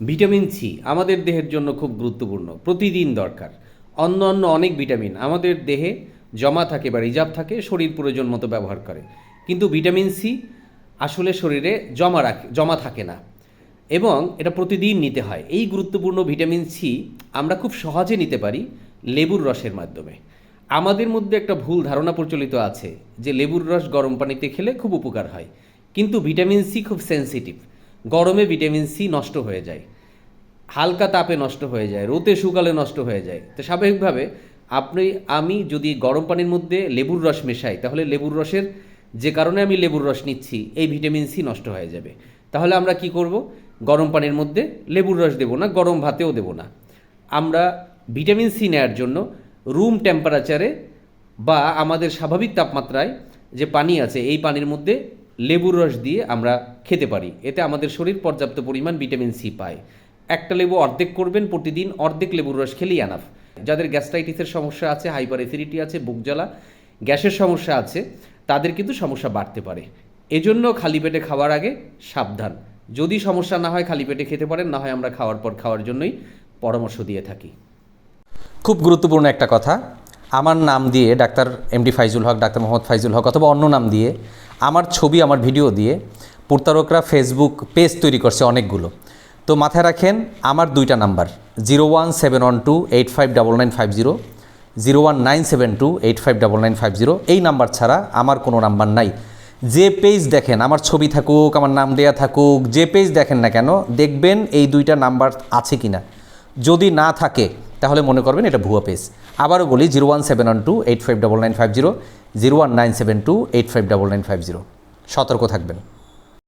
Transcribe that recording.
Vitamin C আমাদের দেহের জন্য খুব গুরুত্বপূর্ণ, প্রতিদিন দরকার। অন্য অন্য অনেক ভিটামিন আমাদের দেহে জমা থাকে বা রিজার্ভ থাকে, শরীর প্রয়োজন মতো ব্যবহার করে। কিন্তু ভিটামিন সি আসলে শরীরে জমা রাখে, জমা থাকে না। এবং এটা প্রতিদিন নিতে হয়। এই গুরুত্বপূর্ণ ভিটামিন সি আমরা খুব সহজে নিতে পারি লেবুর রসের মাধ্যমে। আমাদের মধ্যে একটা ভুল ধারণা প্রচলিত আছে যে লেবুর রস গরম পানিতে খেলে খুব উপকার হয়। কিন্তু ভিটামিন সি খুব সেনসিটিভ। গরমে ভিটামিন সি নষ্ট হয়ে যায়, হালকা তাপে নষ্ট হয়ে যায় রোতে শুকালে নষ্ট হয়ে যায়। তো স্বাভাবিকভাবে আপনি, আমি যদি গরম পানির মধ্যে লেবুর রস মেশাই, তাহলে লেবুর রসের যে কারণে আমি লেবুর রস নিচ্ছি, এই ভিটামিন সি নষ্ট হয়ে যাবে। তাহলে আমরা কি করব? গরম পানির মধ্যে লেবুর রস দেবো না, গরম ভাতেও দেবো না। আমরা ভিটামিন সি নেয়ার জন্য রুম টেম্পারেচারে বা আমাদের স্বাভাবিক তাপমাত্রায় যে পানি আছে, এই পানির মধ্যে লেবুর রস দিয়ে আমরা খেতে পারি। এতে আমাদের শরীর পর্যাপ্ত পরিমাণ ভিটামিন সি পায়। একটা লেবু অর্ধেক করবেন, প্রতিদিন অর্ধেক লেবুর রস খেলেই আনাফ। যাদের গ্যাস্ট্রাইটিসের সমস্যা আছে হাইপার অ্যাসিডিটি আছে, বুক জ্বালা, গ্যাসের সমস্যা আছে, তাদের কিন্তু সমস্যা বাড়তে পারে। এজন্য খালি পেটে খাওয়ার আগে সাবধান। যদি সমস্যা না হয়, খালি পেটে খেতে পারেন, না হয় আমরা খাওয়ার পর খাওয়ার জন্যই পরামর্শ দিয়ে থাকি। খুব গুরুত্বপূর্ণ একটা কথা। আমার নাম দিয়ে doctor MD Faizul Haque, doctor Mohammad Faizul Haque অথবা অন্য নাম দিয়ে আমার ছবি, আমার ভিডিও দিয়ে প্রতারকরা ফেসবুক পেজ তৈরি করছে অনেকগুলো। তো মাথায় রাখেন, আমার দুইটা number, zero one seven one two eight five double nine five zero zero one nine seven two eight five double nine five zero, এই নাম্বার ছাড়া আমার কোনো নাম্বার নাই। যে পেজ দেখেন, আমার ছবি থাকুক, আমার নাম দেয়া থাকুক, যে পেজ দেখেন না কেন, দেখবেন এই দুইটা নাম্বার আছে কিনা। যদি না থাকে তাহলে মনে করবেন এটা ভুয়া পেজ আবারও বলি zero one seven one two eight five double nine five zero zero one nine seven two eight five double nine five zero সতর্ক থাকবেন।